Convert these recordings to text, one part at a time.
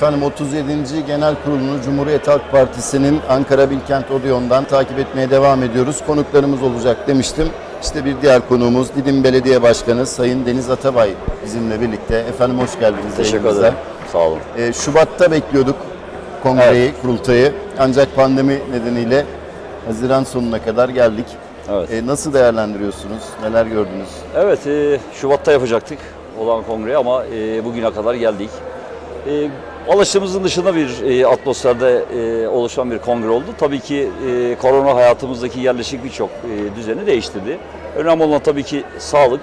Efendim 37. Genel Kurulu'nu Cumhuriyet Halk Partisi'nin Ankara Bilkent Odeon'dan takip etmeye devam ediyoruz. Konuklarımız olacak demiştim. İşte bir diğer konuğumuz Didim Belediye Başkanı Sayın Deniz Atabay bizimle birlikte. Efendim hoş geldiniz. Teşekkür yayınımıza. ederim. Sağ olun. Ee, Şubat'ta bekliyorduk kongreyi, kurultayı. Ancak pandemi nedeniyle Haziran sonuna kadar geldik. Evet. Ee, nasıl değerlendiriyorsunuz? Neler gördünüz? Evet, e, Şubat'ta yapacaktık olan kongre ama e, bugüne kadar geldik. E, alıştığımızın dışında bir e, atmosferde e, oluşan bir kongre oldu. Tabii ki e, korona hayatımızdaki yerleşik birçok e, düzeni değiştirdi. Önemli olan tabii ki sağlık.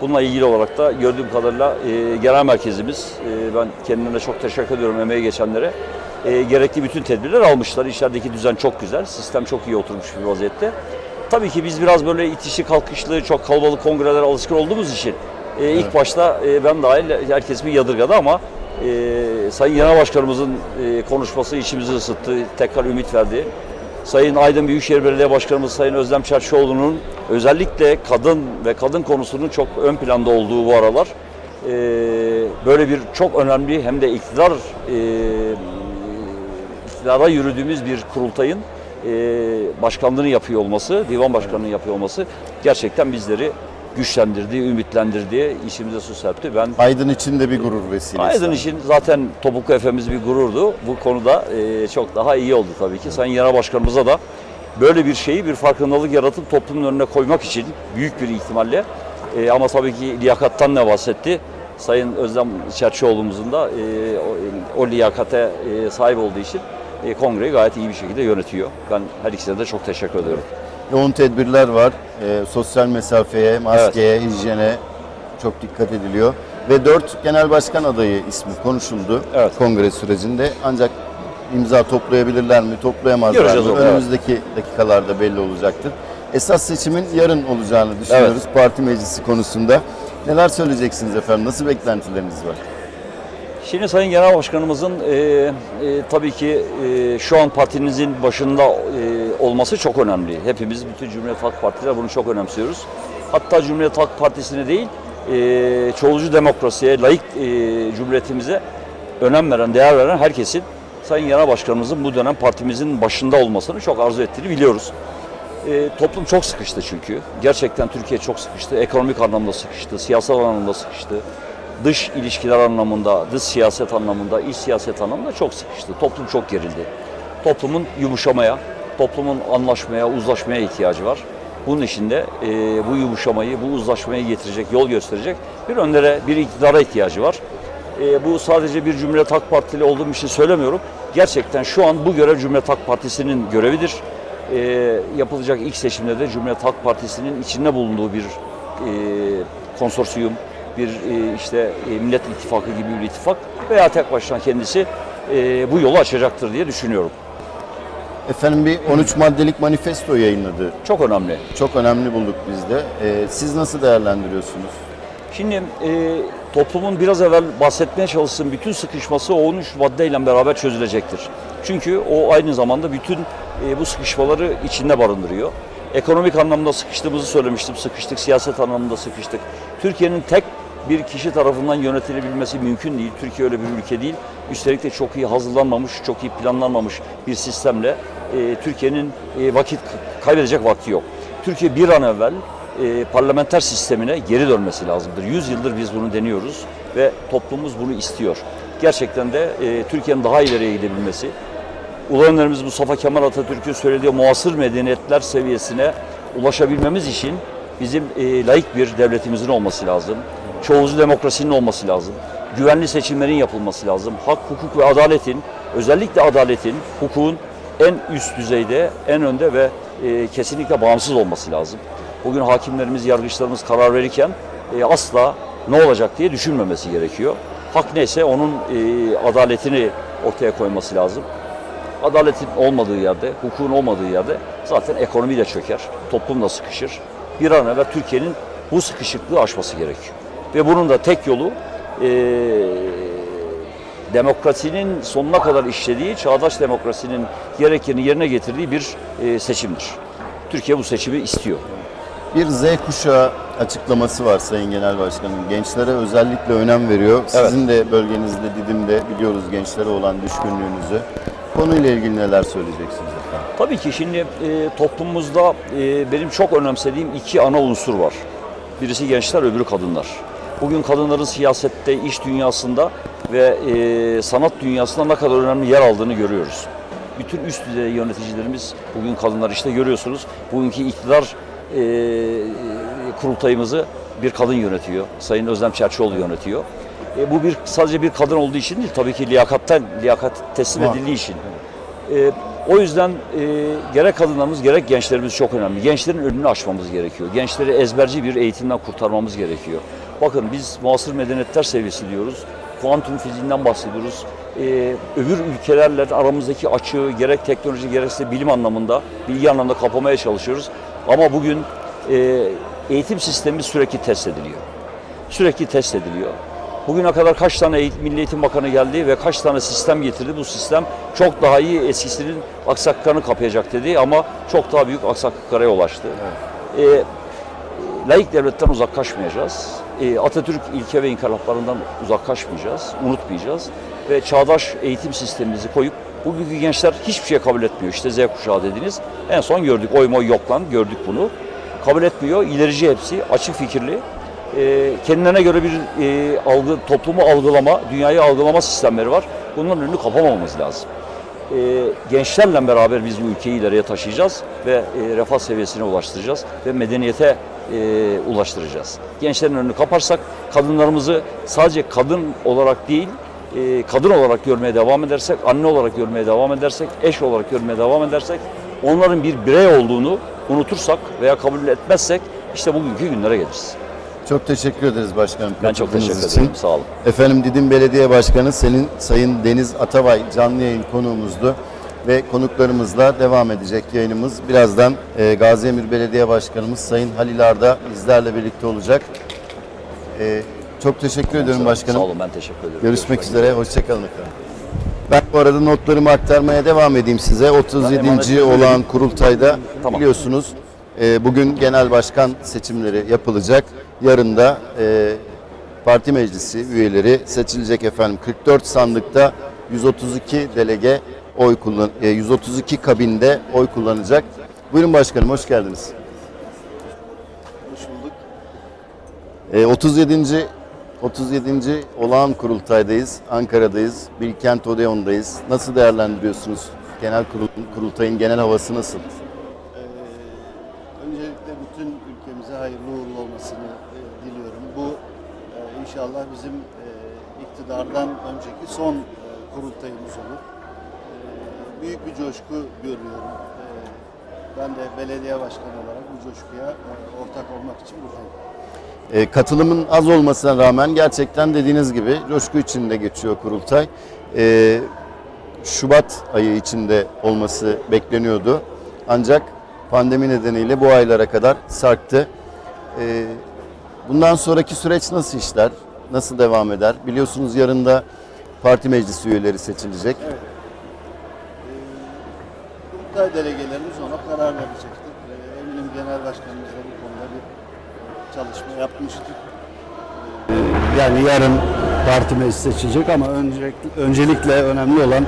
Bununla ilgili olarak da gördüğüm kadarıyla e, genel merkezimiz, e, ben kendilerine çok teşekkür ediyorum emeği geçenlere. E, gerekli bütün tedbirler almışlar. İçerideki düzen çok güzel, sistem çok iyi oturmuş bir vaziyette. Tabii ki biz biraz böyle itişi kalkışlı, çok kalabalık kongrelere alışkın olduğumuz için e, ilk başta e, ben dahil herkes bir yadırgadı ama e, Sayın Genel Başkanımızın e, konuşması içimizi ısıttı, tekrar ümit verdi. Sayın Aydın Büyükşehir Belediye Başkanımız Sayın Özlem Çerçioğlu'nun özellikle kadın ve kadın konusunun çok ön planda olduğu bu aralar e, böyle bir çok önemli hem de iktidar e, iktidara yürüdüğümüz bir kurultayın e, başkanlığını yapıyor olması, divan başkanlığını yapıyor olması gerçekten bizleri güçlendirdi, ümitlendirdi, işimize su serpti. Ben Aydın için de bir gurur vesilesi. Aydın için zaten Topuklu Efe'miz bir gururdu. Bu konuda e, çok daha iyi oldu tabii ki. Sayın Genel Başkanımıza da böyle bir şeyi bir farkındalık yaratıp toplumun önüne koymak için büyük bir ihtimalle e, ama tabii ki liyakattan ne bahsetti? Sayın Özlem Çerçioğlu'muzun da e, o, o liyakate e, sahip olduğu için e, kongreyi gayet iyi bir şekilde yönetiyor. Ben her ikisine de çok teşekkür ediyorum. Yoğun tedbirler var. Ee, sosyal mesafeye, maskeye, hijyene çok dikkat ediliyor. Ve dört genel başkan adayı ismi konuşuldu Evet. kongre sürecinde. Ancak imza toplayabilirler mi, toplayamazlar Göreceğiz mı? onu, evet. Önümüzdeki dakikalarda belli olacaktır. Esas seçimin yarın olacağını düşünüyoruz parti meclisi konusunda. Neler söyleyeceksiniz efendim? Nasıl beklentileriniz var? Şimdi Sayın Genel Başkanımızın e, e, tabii ki e, şu an partimizin başında e, olması çok önemli. Hepimiz, bütün Cumhuriyet Halk Partiler bunu çok önemsiyoruz. Hatta Cumhuriyet Halk Partisi'ne değil, e, çoğulcu demokrasiye, layık e, cumhuriyetimize önem veren, değer veren herkesin Sayın Genel Başkanımızın bu dönem partimizin başında olmasını çok arzu ettiğini biliyoruz. E, toplum çok sıkıştı çünkü. Gerçekten Türkiye çok sıkıştı. Ekonomik anlamda sıkıştı, siyasal anlamda sıkıştı. Dış ilişkiler anlamında, dış siyaset anlamında, iç siyaset anlamında çok sıkıştı. Toplum çok gerildi. Toplumun yumuşamaya, toplumun anlaşmaya, uzlaşmaya ihtiyacı var. Bunun için de e, bu yumuşamayı, bu uzlaşmayı getirecek, yol gösterecek bir önlere, bir iktidara ihtiyacı var. E, bu sadece bir Cumhuriyet Halk Partili olduğum için söylemiyorum. Gerçekten şu an bu görev Cumhuriyet Halk Partisi'nin görevidir. E, yapılacak ilk seçimde de Cumhuriyet Halk Partisi'nin içinde bulunduğu bir e, konsorsiyum, bir e, işte e, Millet İttifakı gibi bir ittifak veya tek başına kendisi e, bu yolu açacaktır diye düşünüyorum. Efendim bir 13 maddelik manifesto yayınladı. Çok önemli. Çok önemli bulduk biz de. Ee, siz nasıl değerlendiriyorsunuz? Şimdi e, toplumun biraz evvel bahsetmeye çalıştığım bütün sıkışması o 13 maddeyle beraber çözülecektir. Çünkü o aynı zamanda bütün e, bu sıkışmaları içinde barındırıyor. Ekonomik anlamda sıkıştığımızı söylemiştim, sıkıştık, siyaset anlamında sıkıştık. Türkiye'nin tek bir kişi tarafından yönetilebilmesi mümkün değil. Türkiye öyle bir ülke değil. Üstelik de çok iyi hazırlanmamış, çok iyi planlanmamış bir sistemle e, Türkiye'nin e, vakit kaybedecek vakti yok. Türkiye bir an evvel e, parlamenter sistemine geri dönmesi lazımdır. 100 yıldır biz bunu deniyoruz ve toplumumuz bunu istiyor. Gerçekten de e, Türkiye'nin daha ileriye gidebilmesi, Ulu Önderimiz Mustafa Kemal Atatürk'ün söylediği muasır medeniyetler seviyesine ulaşabilmemiz için bizim e, layık bir devletimizin olması lazım. Çoğulcu demokrasinin olması lazım. Güvenli seçimlerin yapılması lazım. Hak, hukuk ve adaletin, özellikle adaletin, hukukun en üst düzeyde, en önde ve e, kesinlikle bağımsız olması lazım. Bugün hakimlerimiz, yargıçlarımız karar verirken e, asla ne olacak diye düşünmemesi gerekiyor. Hak neyse onun e, adaletini ortaya koyması lazım. Adaletin olmadığı yerde, hukukun olmadığı yerde zaten ekonomi de çöker, toplum da sıkışır. Bir an evvel Türkiye'nin bu sıkışıklığı aşması gerekiyor. Ve bunun da tek yolu e, demokrasinin sonuna kadar işlediği, çağdaş demokrasinin gerekeni yerine getirdiği bir e, seçimdir. Türkiye bu seçimi istiyor. Bir Z kuşağı açıklaması var Sayın Genel Başkanım. Gençlere özellikle önem veriyor. Sizin de bölgenizde Didim'de biliyoruz gençlere olan düşkünlüğünüzü. Konuyla ilgili neler söyleyeceksiniz efendim? Tabii ki şimdi e, toplumumuzda e, benim çok önemsediğim iki ana unsur var. Birisi gençler, öbürü kadınlar. Bugün kadınların siyasette, iş dünyasında ve e, sanat dünyasında ne kadar önemli yer aldığını görüyoruz. Bütün üst düzey yöneticilerimiz bugün kadınlar işte görüyorsunuz. Bugünkü iktidar e, kurultayımızı bir kadın yönetiyor. Sayın Özlem Çerçioğlu yönetiyor. E, bu bir sadece bir kadın olduğu için değil, tabii ki liyakatten, liyakat teslim Var. edildiği için. E, o yüzden e, gerek kadınlarımız gerek gençlerimiz çok önemli. Gençlerin önünü açmamız gerekiyor. Gençleri ezberci bir eğitimden kurtarmamız gerekiyor. Bakın biz muasır medeniyetler seviyesi diyoruz. Kuantum fiziğinden bahsediyoruz. E, öbür ülkelerle aramızdaki açığı gerek teknoloji gerekse bilim anlamında, bilgi anlamında kapamaya çalışıyoruz. Ama bugün e, eğitim sistemi sürekli test ediliyor. Sürekli test ediliyor. Bugüne kadar kaç tane eğitim, Milli Eğitim Bakanı geldi ve kaç tane sistem getirdi. Bu sistem çok daha iyi eskisinin aksaklıklarını kapayacak dedi ama çok daha büyük aksaklıklara yol açtı. Ee, laik devletten uzaklaşmayacağız. Ee, Atatürk ilke ve inkılaplarından uzaklaşmayacağız, unutmayacağız. Ve çağdaş eğitim sistemimizi koyup bugünkü gençler hiçbir şey kabul etmiyor. İşte Z kuşağı dediniz. En son gördük. Oy moy yok lan gördük bunu. Kabul etmiyor. İlerici hepsi. Açık fikirli e, kendilerine göre bir e, algı, toplumu algılama, dünyayı algılama sistemleri var. Bunların önünü kapamamamız lazım. E, gençlerle beraber biz bu ülkeyi ileriye taşıyacağız ve e, refah seviyesine ulaştıracağız ve medeniyete e, ulaştıracağız. Gençlerin önünü kaparsak kadınlarımızı sadece kadın olarak değil, e, kadın olarak görmeye devam edersek, anne olarak görmeye devam edersek, eş olarak görmeye devam edersek, onların bir birey olduğunu unutursak veya kabul etmezsek işte bugünkü günlere geliriz. Çok teşekkür ederiz başkanım. Ben çok teşekkür için. ederim. Sağ olun. Efendim Didim Belediye Başkanı senin Sayın Deniz Atavay canlı yayın konuğumuzdu ve konuklarımızla devam edecek yayınımız. Birazdan e, Gaziemir Belediye Başkanımız Sayın Halil Arda bizlerle birlikte olacak. E, çok teşekkür ediyorum başkanım. Sağ olun ben teşekkür ederim. Görüşmek üzere. Hoşçakalın efendim. Ben bu arada notlarımı aktarmaya devam edeyim size. 37. olan kurultayda Tamam. biliyorsunuz e, bugün genel başkan seçimleri yapılacak. Yarın da e, parti meclisi üyeleri seçilecek efendim. 44 sandıkta 132 delege oy kullan e, 132 kabinde oy kullanacak. Buyurun başkanım hoş geldiniz. Hoş bulduk. E, 37. 37. olağan kurultaydayız. Ankara'dayız. Bilkent Odeon'dayız. Nasıl değerlendiriyorsunuz? Genel kurul, kurultayın genel havası nasıl? Ee, öncelikle bütün ülkemize hayırlı uğurlu olmasını e, diliyorum. Bu e, inşallah bizim e, iktidardan önceki son e, kurultayımız olur. E, büyük bir coşku görüyorum. E, ben de belediye başkanı olarak bu coşkuya e, ortak olmak için buradayım. E, katılımın az olmasına rağmen gerçekten dediğiniz gibi coşku içinde geçiyor kurultay. E, Şubat ayı içinde olması bekleniyordu. Ancak pandemi nedeniyle bu aylara kadar sarktı. E, bundan sonraki süreç nasıl işler? Nasıl devam eder? Biliyorsunuz yarın da parti meclisi üyeleri seçilecek. Kurultay delegelerimiz ona karar verecektir. E, eminim genel başkanımız da bu konuda bir e, çalışma yapmıştır. Yani yarın parti meclisi seçilecek ama öncelikle, öncelikle önemli olan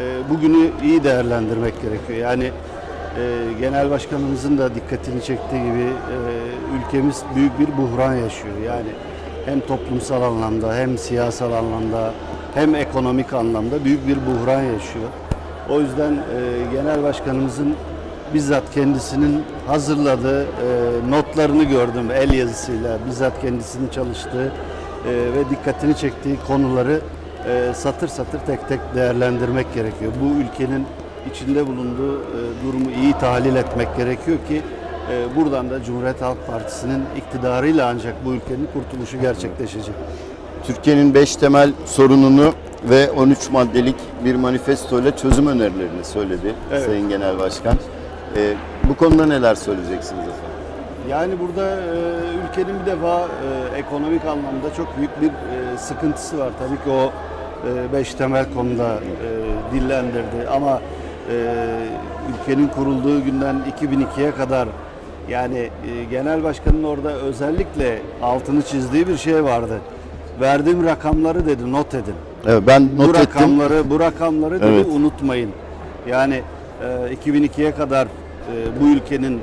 e, bugünü iyi değerlendirmek gerekiyor. Yani e, genel başkanımızın da dikkatini çektiği gibi e, ülkemiz büyük bir buhran yaşıyor. Yani hem toplumsal anlamda hem siyasal anlamda hem ekonomik anlamda büyük bir buhran yaşıyor. O yüzden e, genel başkanımızın bizzat kendisinin hazırladığı e, notlarını gördüm el yazısıyla bizzat kendisinin çalıştığı e, ve dikkatini çektiği konuları e, satır satır tek tek değerlendirmek gerekiyor. Bu ülkenin içinde bulunduğu e, durumu iyi tahlil etmek gerekiyor ki e, buradan da Cumhuriyet Halk Partisi'nin iktidarıyla ancak bu ülkenin kurtuluşu gerçekleşecek. Türkiye'nin 5 temel sorununu ve 13 maddelik bir manifesto ile çözüm önerilerini söyledi Evet. Sayın Genel Başkan. E, bu konuda neler söyleyeceksiniz efendim? Yani burada e, ülkenin bir defa e, ekonomik anlamda çok büyük bir e, sıkıntısı var. Tabii ki o e, beş temel konuda e, dillendirdi ama e, ülkenin kurulduğu günden 2002'ye kadar Yani e, genel başkanın orada özellikle altını çizdiği bir şey vardı. Verdiğim rakamları dedi not edin. Evet, ben bu not ettim. rakamları bu rakamları Evet. unutmayın. Yani e, 2002'ye kadar e, bu ülkenin e,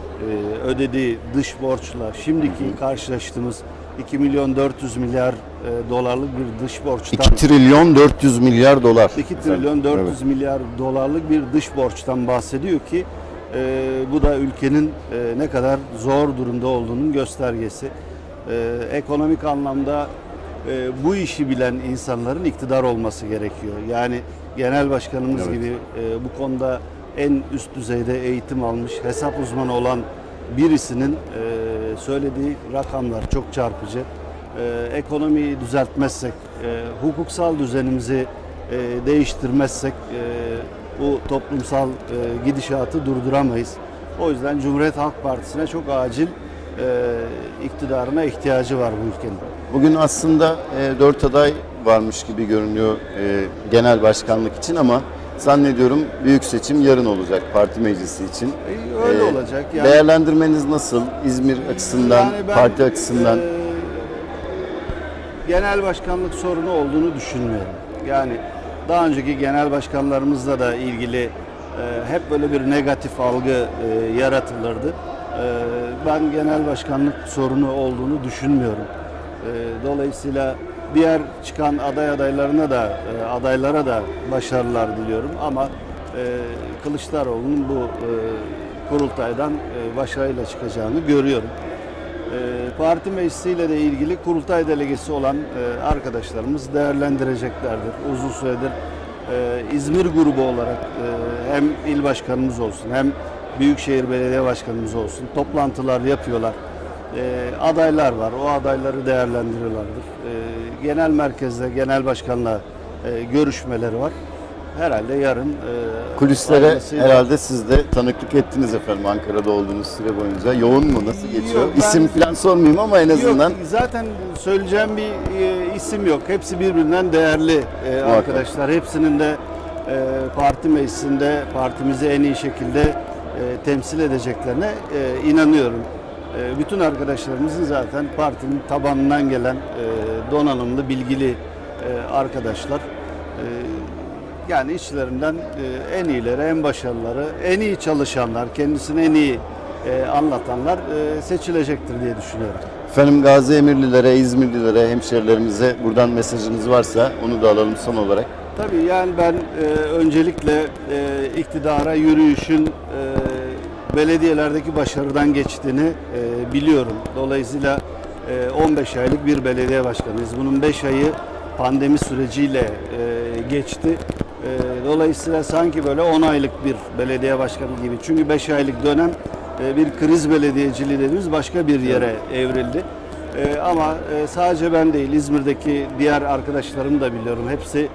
ödediği dış borçla şimdiki karşılaştığımız 2 milyon 400 milyar e, dolarlık bir dış borçtan 2 trilyon 400 milyar dolar. 2 trilyon 400 milyar dolarlık bir dış borçtan bahsediyor ki e, bu da ülkenin e, ne kadar zor durumda olduğunun göstergesi. E, ekonomik anlamda e, bu işi bilen insanların iktidar olması gerekiyor. Yani genel başkanımız Evet. gibi e, bu konuda en üst düzeyde eğitim almış, hesap uzmanı olan birisinin e, söylediği rakamlar çok çarpıcı. E, ekonomiyi düzeltmezsek, e, hukuksal düzenimizi e, değiştirmezsek e, bu toplumsal e, gidişatı durduramayız. O yüzden Cumhuriyet Halk Partisi'ne çok acil e, iktidarına ihtiyacı var bu ülkenin. Bugün aslında e, 4 aday varmış gibi görünüyor e, genel başkanlık için ama zannediyorum büyük seçim yarın olacak parti meclisi için. E, öyle E, olacak. Yani, Değerlendirmeniz nasıl İzmir açısından, Yani ben, parti açısından? e, genel başkanlık sorunu olduğunu düşünmüyorum. Yani daha önceki genel başkanlarımızla da ilgili e, hep böyle bir negatif algı e, yaratılırdı. E, ben genel başkanlık sorunu olduğunu düşünmüyorum. E, dolayısıyla diğer çıkan aday adaylarına da e, adaylara da başarılar diliyorum ama e, Kılıçdaroğlu'nun bu e, kurultaydan başarıyla çıkacağını görüyorum. Parti meclisiyle de ilgili kurultay delegesi olan arkadaşlarımız değerlendireceklerdir. Uzun süredir İzmir grubu olarak hem il başkanımız olsun hem Büyükşehir Belediye Başkanımız olsun toplantılar yapıyorlar. E, adaylar var, o adayları değerlendiriyorlardır. E, genel merkezde genel başkanla e, görüşmeleri var. Herhalde yarın e, Kulislere hayırlısıyla- herhalde siz de tanıklık ettiniz efendim Ankara'da olduğunuz süre boyunca. Yoğun mu? Nasıl geçiyor? Yok, ben- İsim falan sormayayım ama en azından Yok, zaten söyleyeceğim bir e, isim yok. Hepsi birbirinden değerli e, arkadaşlar. Hepsinin de e, parti meclisinde partimizi en iyi şekilde e, temsil edeceklerine e, inanıyorum. E, bütün arkadaşlarımızın zaten partinin tabanından gelen e, donanımlı, bilgili e, arkadaşlar. E, yani içlerinden e, en iyileri, en başarılıları, en iyi çalışanlar, kendisini en iyi anlatanlar seçilecektir diye düşünüyorum. efendim Gazi Emirlilere, İzmirlilere, hemşerilerimize buradan mesajınız varsa onu da alalım son olarak. Tabii yani ben öncelikle iktidara yürüyüşün belediyelerdeki başarıdan geçtiğini e, biliyorum. Dolayısıyla e, 15 aylık bir belediye başkanıyız. Bunun 5 ayı pandemi süreciyle e, geçti. E, dolayısıyla sanki böyle 10 aylık bir belediye başkanı gibi. Çünkü 5 aylık dönem e, bir kriz belediyeciliği dediğimiz başka bir yere evrildi. E, ama e, sadece ben değil, İzmir'deki diğer arkadaşlarım da biliyorum. Hepsi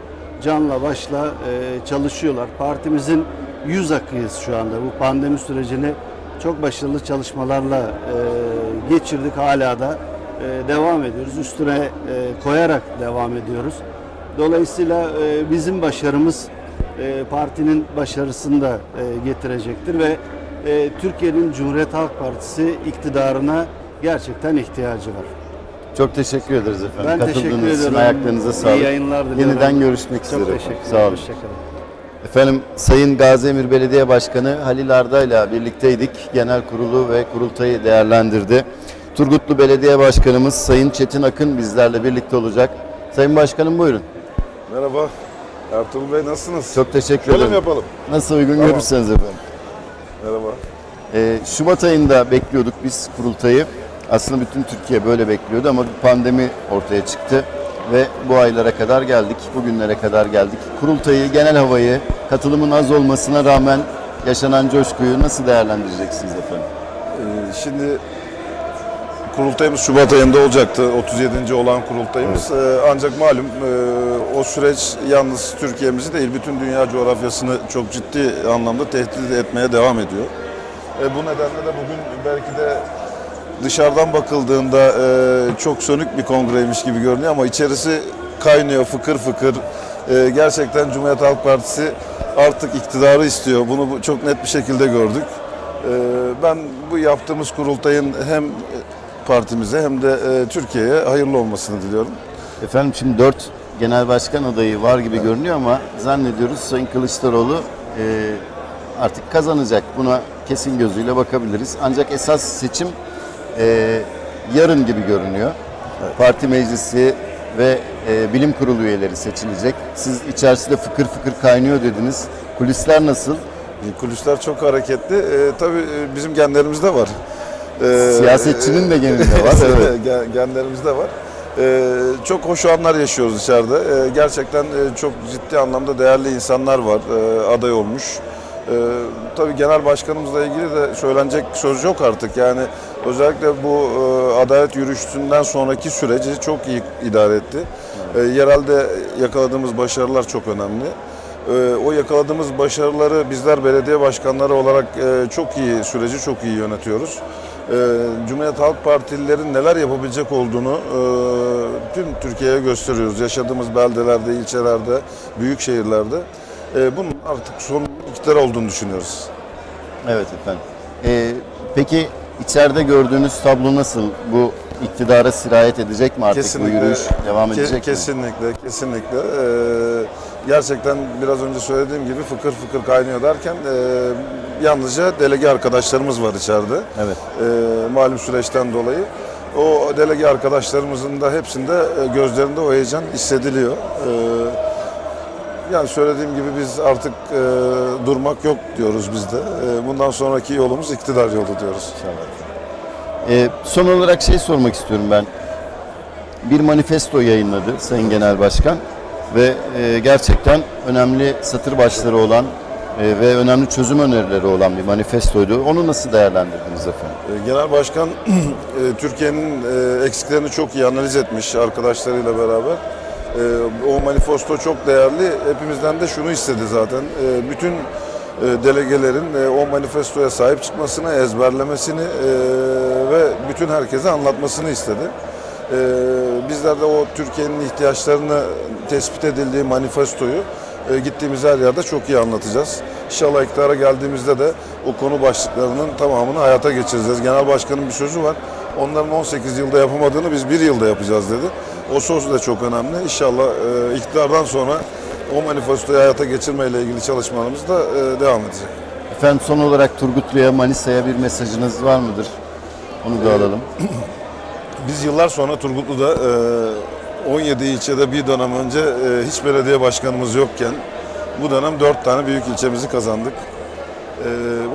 canla başla e, çalışıyorlar. Partimizin yüz akıyız şu anda. Bu pandemi sürecini çok başarılı çalışmalarla e, geçirdik. Hala da e, devam ediyoruz. Üstüne e, koyarak devam ediyoruz. Dolayısıyla e, bizim başarımız e, partinin başarısını da e, getirecektir ve e, Türkiye'nin Cumhuriyet Halk Partisi iktidarına gerçekten ihtiyacı var. Çok teşekkür ederiz efendim. Ben teşekkür Katıldığınız için ederim. ayaklarınıza İyi sağlık. yayınlar diliyorum. Yeniden görüşmek Çok üzere. teşekkür Sağ olun. Hoşçakalın. Efendim Sayın Gazi Emir Belediye Başkanı Halil Arda ile birlikteydik. Genel kurulu ve kurultayı değerlendirdi. Turgutlu Belediye Başkanımız Sayın Çetin Akın bizlerle birlikte olacak. Sayın Başkanım buyurun. Merhaba. Ertuğrul Bey nasılsınız? Çok teşekkür Şöyle mi yapalım? Nasıl uygun Tamam. görürseniz efendim. Merhaba. Ee, Şubat ayında bekliyorduk biz kurultayı. Aslında bütün Türkiye böyle bekliyordu ama bir pandemi ortaya çıktı ve bu aylara kadar geldik, bugünlere kadar geldik. Kurultayı, genel havayı, katılımın az olmasına rağmen yaşanan coşkuyu nasıl değerlendireceksiniz efendim? Ee, şimdi kurultayımız Şubat ayında olacaktı. 37. olan kurultayımız. Ee, ancak malum e, o süreç yalnız Türkiye'mizi değil bütün dünya coğrafyasını çok ciddi anlamda tehdit etmeye devam ediyor. E, bu nedenle de bugün belki de dışarıdan bakıldığında e, çok sönük bir kongreymiş gibi görünüyor ama içerisi kaynıyor fıkır fıkır. E, gerçekten Cumhuriyet Halk Partisi artık iktidarı istiyor. Bunu bu- çok net bir şekilde gördük. ben bu yaptığımız kurultayın hem partimize hem de e, Türkiye'ye hayırlı olmasını diliyorum. Efendim şimdi dört genel başkan adayı var gibi görünüyor ama zannediyoruz Sayın Kılıçdaroğlu e, artık kazanacak. Buna kesin gözüyle bakabiliriz. Ancak esas seçim e, yarın gibi görünüyor. Parti meclisi ve e, bilim kurulu üyeleri seçilecek. Siz içerisinde fıkır fıkır kaynıyor dediniz. Kulisler nasıl? Kulisler çok hareketli. E, tabii e, bizim genlerimizde var. E, Siyasetçinin de geninde var. Evet. Gen- genlerimizde var. E, çok hoş anlar yaşıyoruz içeride. E, gerçekten e, çok ciddi anlamda değerli insanlar var e, aday olmuş. E, tabii genel başkanımızla ilgili de söylenecek söz yok artık. Yani özellikle bu e, adalet yürüyüşünden sonraki süreci çok iyi idare etti. E, yerelde yakaladığımız başarılar çok önemli. Ee, o yakaladığımız başarıları bizler belediye başkanları olarak e, çok iyi süreci çok iyi yönetiyoruz. Ee, Cumhuriyet Halk Partililerin neler yapabilecek olduğunu e, tüm Türkiye'ye gösteriyoruz. Yaşadığımız beldelerde, ilçelerde, büyük şehirlerde. Ee, Bunun artık son iktidar olduğunu düşünüyoruz. Evet efendim. E, peki içeride gördüğünüz tablo nasıl? Bu iktidara sirayet edecek mi artık bu yürüyüş? Devam Ke- edecek mi? Kesinlikle, kesinlikle. Ee, gerçekten biraz önce söylediğim gibi fıkır fıkır kaynıyor derken e, yalnızca delege arkadaşlarımız var içeride. Evet. Ee, malum süreçten dolayı. O delege arkadaşlarımızın da hepsinde e, gözlerinde o heyecan hissediliyor. Ee, yani söylediğim gibi biz artık e, durmak yok diyoruz biz de. E, bundan sonraki yolumuz iktidar yolu diyoruz. Ee, son olarak şey sormak istiyorum ben. Bir manifesto yayınladı Sayın Genel Başkan ve e, gerçekten önemli satır başları olan e, ve önemli çözüm önerileri olan bir manifestoydu. Onu nasıl değerlendirdiniz efendim? E, Genel Başkan e, Türkiye'nin e, eksiklerini çok iyi analiz etmiş arkadaşlarıyla beraber. E, O manifesto çok değerli. Hepimizden de şunu istedi zaten. E, Bütün e, delegelerin e, o manifestoya sahip çıkmasını, ezberlemesini e, ve bütün herkese anlatmasını istedi. E, Bizler de o Türkiye'nin ihtiyaçlarını tespit edildiği manifestoyu gittiğimiz her yerde çok iyi anlatacağız. İnşallah iktidara geldiğimizde de o konu başlıklarının tamamını hayata geçireceğiz. Genel Başkan'ın bir sözü var. Onların 18 yılda yapamadığını biz bir yılda yapacağız dedi. O söz de çok önemli. İnşallah e, iktidardan sonra o manifestoyu hayata geçirmeyle ilgili çalışmalarımız da e, devam edecek. Efendim son olarak Turgutlu'ya, Manisa'ya bir mesajınız var mıdır? Onu da alalım. Biz yıllar sonra Turgutlu'da e, 17 ilçede bir dönem önce e, hiç belediye başkanımız yokken bu dönem 4 tane büyük ilçemizi kazandık. E,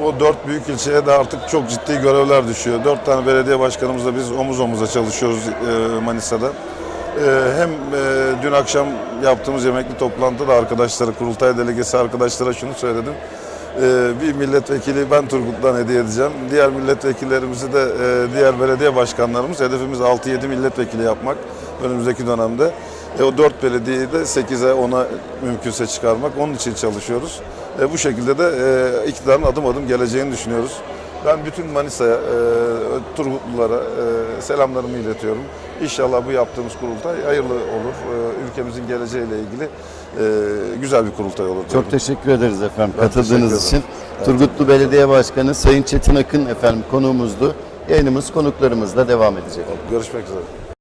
o 4 büyük ilçeye de artık çok ciddi görevler düşüyor. 4 tane belediye başkanımızla biz omuz omuza çalışıyoruz e, Manisa'da. E, hem e, dün akşam yaptığımız yemekli toplantıda arkadaşlara, kurultay delegesi arkadaşlara şunu söyledim. Ee, bir milletvekili ben Turgut'tan hediye edeceğim. Diğer milletvekillerimizi de e, diğer belediye başkanlarımız hedefimiz 6-7 milletvekili yapmak önümüzdeki dönemde. E, o 4 belediyeyi de 8'e 10'a mümkünse çıkarmak. Onun için çalışıyoruz. Bu şekilde de e, iktidarın adım adım geleceğini düşünüyoruz. Ben bütün Manisa'ya, e, Turgutlulara e, selamlarımı iletiyorum. İnşallah bu yaptığımız kurultay hayırlı olur. E, ülkemizin geleceğiyle ilgili e, güzel bir kurultay olur. diyorum. Çok teşekkür ederiz efendim Ben katıldığınız için. Turgutlu Belediye Başkanı Sayın Çetin Akın efendim konuğumuzdu. Yayınımız konuklarımızla devam edecek. Görüşmek üzere.